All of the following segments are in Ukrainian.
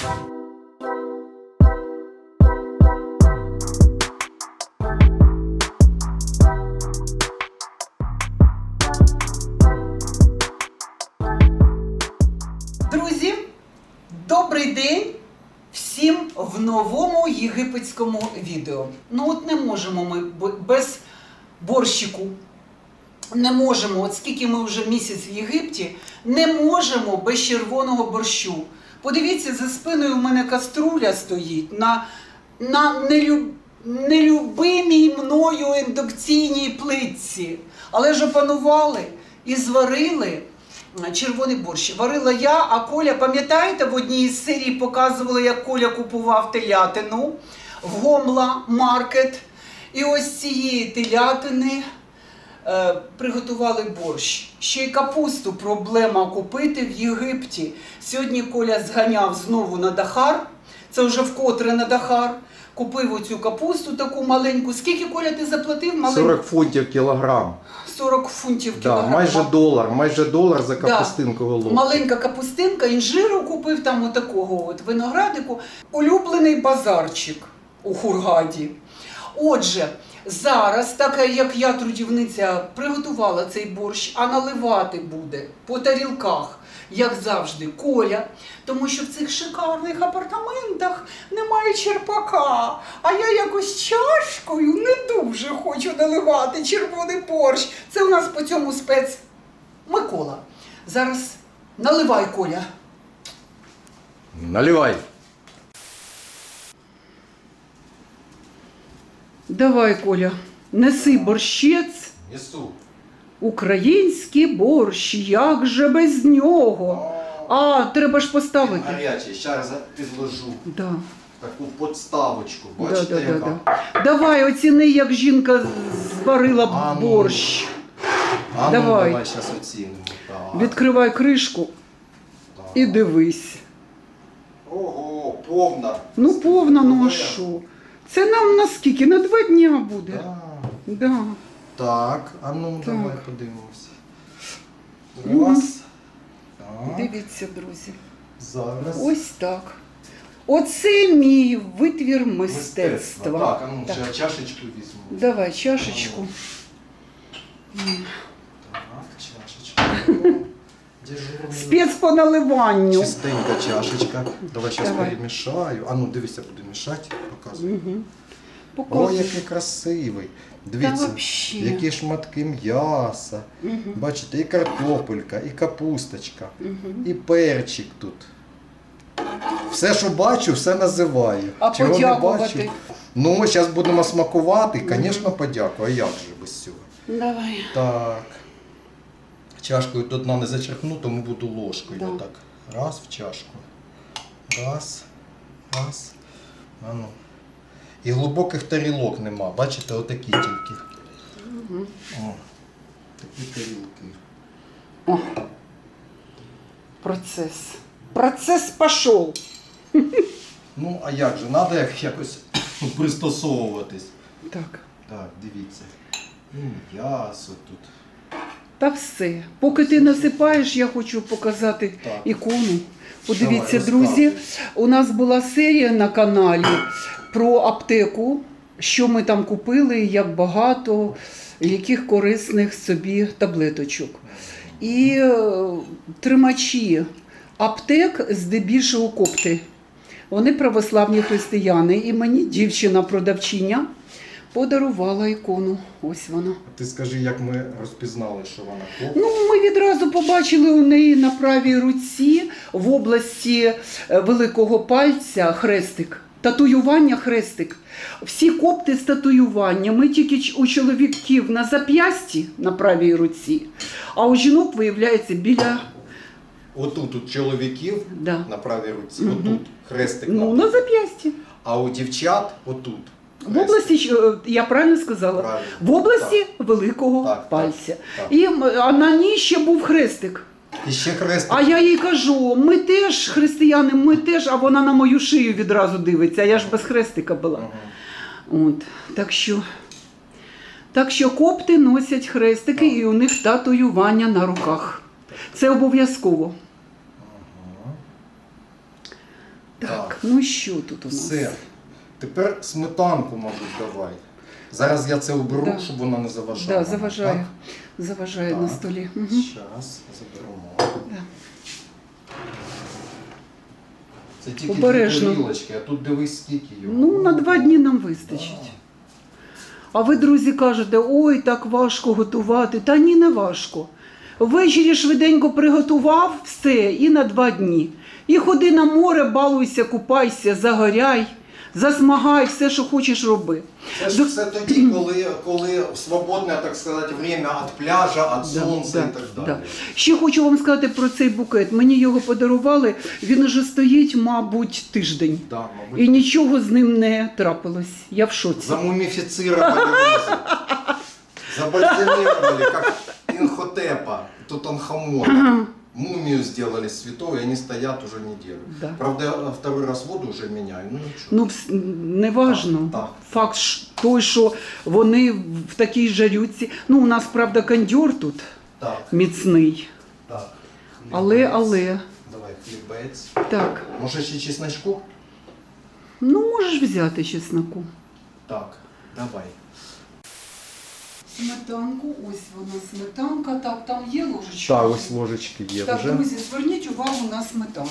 Друзі, добрий день всім в новому єгипетському відео. Ну от не можемо ми без борщику. Не можемо, от скільки ми вже місяць в Єгипті, не можемо без червоного борщу. Подивіться, за спиною в мене каструля стоїть на, на нелюб, нелюбимій мною індукційній плитці. Але ж опанували і зварили червоний борщ. Варила я, а Коля, пам'ятаєте, в одній із серій показували, як Коля купував телятину в Гомла Маркет. І ось цієї телятини приготували борщ. Ще й капусту проблема купити в Єгипті. Сьогодні Коля зганяв знову на Дахар. Це вже вкотре на Дахар. Купив оцю капусту таку маленьку. Скільки Коля ти заплатив? Маленьку? 40 фунтів кілограм. 40 фунтів Да, кілограм. майже долар, майже долар за Да. капустинку голову. Маленька капустинка, інжиру купив там отакого от виноградику. Улюблений базарчик у Хургаді. Отже, зараз, так як я трудівниця приготувала цей борщ, а наливати буде по тарілках, як завжди, коля, тому що в цих шикарних апартаментах немає черпака. А я якось чашкою не дуже хочу наливати червоний борщ. Це у нас по цьому спец Микола. Зараз наливай Коля. Наливай. Давай, Коля, неси борщець, Несу. український борщ, як же без нього? А, треба ж поставити. Гарячий, зараз підложу Да. таку подставочку. Да, Бачите, да, да, яка? да. Давай, оціни, як жінка зварила А ну. борщ. А ну, Давай. давай зараз оцінимо. Так. Відкривай кришку так. і дивись. Ого, повна. Ну, повна, ну а що? Це нам на скільки? На два дня буде. Да. Да. Так, а ну Так. давай подивимося. Раз. Так. Дивіться, друзі. Зараз. Ось так. Оце мій витвір мистецтва. Так, а ну Так. ще чашечку візьму. Давай чашечку. Дежурний. Спец по наливанню. Чистенька чашечка. Давай зараз Давай. перемішаю. А ну дивися, буду мішати, показую. Угу. О, Показуй. який красивий. Дивіться, вообще. які шматки м'яса. Бачите, і картопелька, і капусточка, і перчик тут. Все, що бачу, все називаю. А Чого не подякувати? бачу? Ну, зараз будемо смакувати, звісно, подякую. А як же без цього? Давай. Так. Чашкою до дна не зачерпну, тому буду ложкою. Да. Отак. Раз в чашку. Раз. Раз. А ну. І глибоких тарілок нема. Бачите, отакі тільки. Мгм. О, такі тарілки. О. Процес. Процес пішов. Ну, а як же? Треба як- якось пристосовуватись. Так. Так, дивіться. І м'ясо тут. Та все. Поки ти насипаєш, я хочу показати ікону. Подивіться, друзі, у нас була серія на каналі про аптеку, що ми там купили, як багато, яких корисних собі таблеточок. І е, тримачі аптек здебільшого копти. Вони православні християни. І мені дівчина-продавчиня подарувала ікону. Ось вона. Ти скажи, як ми розпізнали, що вона коп. Ну, ми відразу побачили у неї на правій руці в області е, великого пальця хрестик. Татуювання хрестик. Всі копти з татуюваннями, тільки у чоловіків на зап'ясті на правій руці, а у жінок виявляється біля Отут у чоловіків да. на правій руці, Мгм. отут хрестик. ну, на- на зап'ясті. А у дівчат отут. В області, е, я правильно сказала, Правильно. в області великого Так, так, пальця. так. І м, а на ній ще був хрестик. І ще хрестик. А я їй кажу, ми теж християни, ми теж, а вона на мою шию відразу дивиться. а Я ж без хрестика була. От, так що. Так що копти носять хрестики і у них татуювання на руках. Це обов'язково. Так. ну що тут у нас? Все. Тепер сметанку, мабуть, давай. Зараз я це уберу, Да. щоб вона не заважала. Да, заважає. Заважає на столі. Зараз заберемо. Да. Це тільки Обережно. дві тарілочки, а тут дивись скільки його. Ну, на два дні нам вистачить. А ви, друзі, кажете, ой, так важко готувати. Та ні, не важко. Ввечері швиденько приготував все і на два дні. І ходи на море, балуйся, купайся, загоряй, засмагай, все, що хочеш роби. Це ж все тоді, коли, коли свободне, так сказати, время від пляжа, від Да, сонця да, і так далі. да. Ще хочу вам сказати про цей букет. Мені його подарували. Він уже стоїть, мабуть, тиждень. Да, І нічого з ним не трапилось. Я в шоці. замумифицировали возле. Забальзамировали, как Инхотепа, Тутанхамона. Мумию сделали святой, и они стоят уже неделю. Да. Правда, я второй раз воду уже меняю, ну. Ну, вс- неважно. Так, так. Факт ж той, що вони в такій жарюці. Ну, у нас, правда, кондьор тут Так, міцний. так. Але, Хлібець. але. Давай, хлібець. Так. Може ще чесночку? Ну, можеш взяти чесноку. Так, давай. Сметанку, ось вона сметанка. Так, там є ложечка. ложечки є Так, друзі, зверніть увагу на сметану.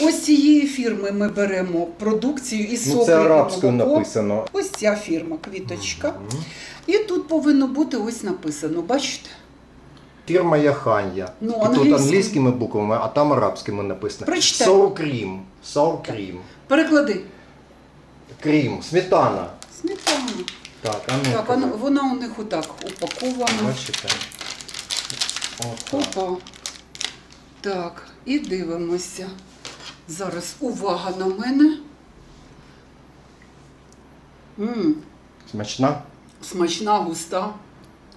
Ось цієї фірми ми беремо продукцію і соки. Ну, це арабською молоко. написано. Ось ця фірма, квіточка. Мгм. І тут повинно бути ось написано. Бачите? Фірма Яханья. Ну, І тут англійською. англійськими буквами, а там арабськими написано. Прочитай. Cream. Переклади. Крім. Сметана. Сметана. Так, а ну. Так, вона, вона у них отак упакована. Бачите? От так. Опа. Так, і дивимося. Зараз увага на мене. м Смачна? смачна, густа.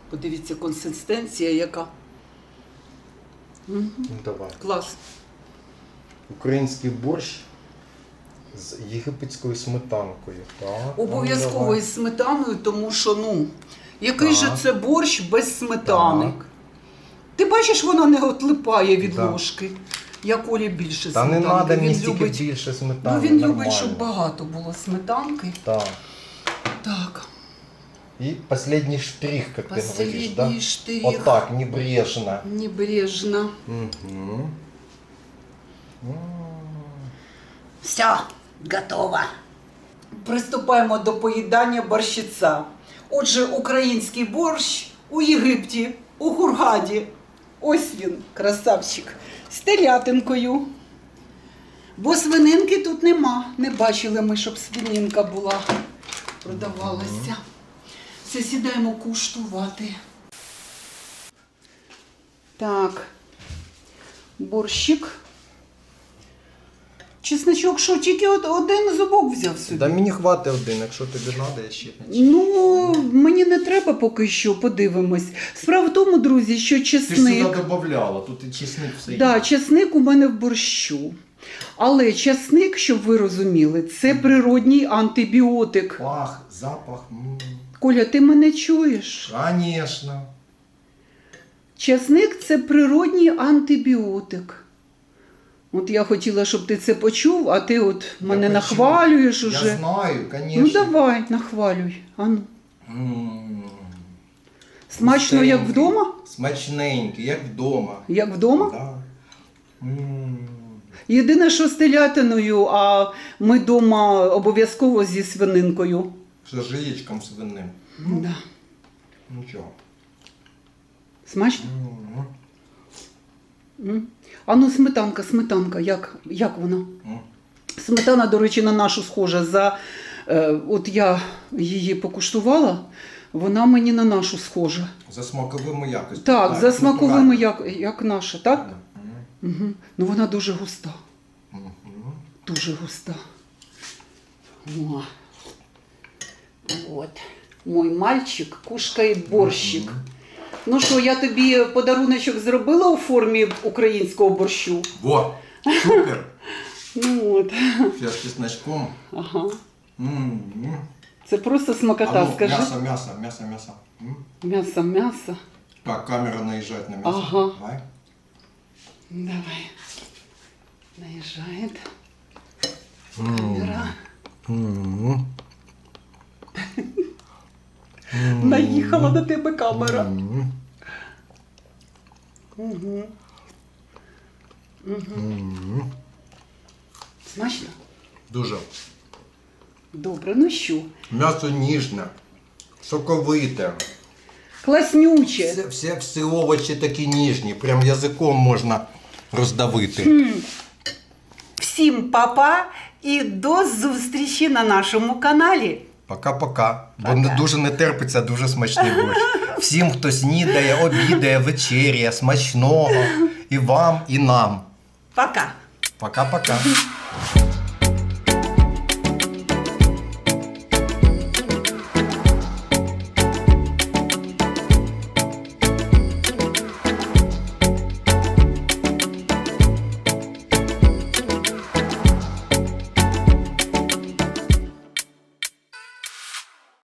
Подивіться, консистенція яка. Мгм, Ну давай. Клас. Український борщ з єгипетською сметанкою. Так. Обов'язково ну, із сметаною, тому що, ну, який Так. же це борщ без сметани? Так. Ти бачиш, вона не отлипає від Да. ложки. Я Колі більше Та не сметанки. треба мені він стільки любить, більше сметани. ну, він любить, щоб багато було сметанки. Так. Так, И последний штрих, ты говоришь, последній да? штрих. Вот так, небрежно. Небрежно. М. Все, готово. Приступаємо до поїдання борщиця. Отже, український борщ у Єгипті, у Хургаді. Ось він, красавчик, з телятинкою. Бо свининки тут нема. Не бачили ми, щоб свининка була, продавалася. Все, сідаємо куштувати. Так, борщик. Чесночок, що тільки от один зубок взяв собі. Да мені хватить один, якщо тобі треба, я ще Ну, мені не треба поки що, подивимось. Справа в тому, друзі, що Ти ж чесник. сюди додавала, тут і чесник все Да, є. чесник у мене в борщу. Але чесник, щоб ви розуміли, це природній антибіотик. Пах, запах. м. Коля, ти мене чуєш? Конечно. Чесник це природній антибіотик. От я хотіла, щоб ти це почув, а ти от мене почув. нахвалюєш Я уже. знаю, конечно. Ну давай, нахвалюй. Ану. М. Смачно, як вдома? Смачненький, як вдома. Як вдома? Да. М. Єдине, що з телятиною, а ми вдома обов'язково зі свининкою. З яєчком свиним. Да. Нічого. Смачно? М. М. А ну сметанка, сметанка, як, як вона? М. Сметана, до речі, на нашу схожа. За, е, от я її покуштувала, вона мені на нашу схожа. За смаковими якостями. Так, за смаковими, як, як наша, так? Угу. Ну вона дуже густа. Мгм. Дуже густа. О. От. Мой мальчик кушає борщик. Мгм. Ну що, я тобі подаруночок зробила у формі українського борщу. Во, супер. Ну от. Сейчас с чесночком. Ага. Це просто А смакота, ну, скажи. мясо, мясо, мясо, мясо. М. М'ясо, м'ясо. Так, камера наезжает на мясо. Ага. Давай. Давай. Наезжает. Камера. Наїхала на тебе камера. Угу. М. Смачно? Дуже. Добре, ну що? М'ясо ніжне, соковите. Класнюче. Все, все, всі овочі такі ніжні, прям язиком можна роздавити. Всім папа і до зустрічі на нашому каналі. Пока-пока. Бо Пока. не дуже не терпиться, дуже смачний борщ. Всім, хто снідає, обідає, вечеряє, смачного. І вам, і нам. Пока. Пока-пока.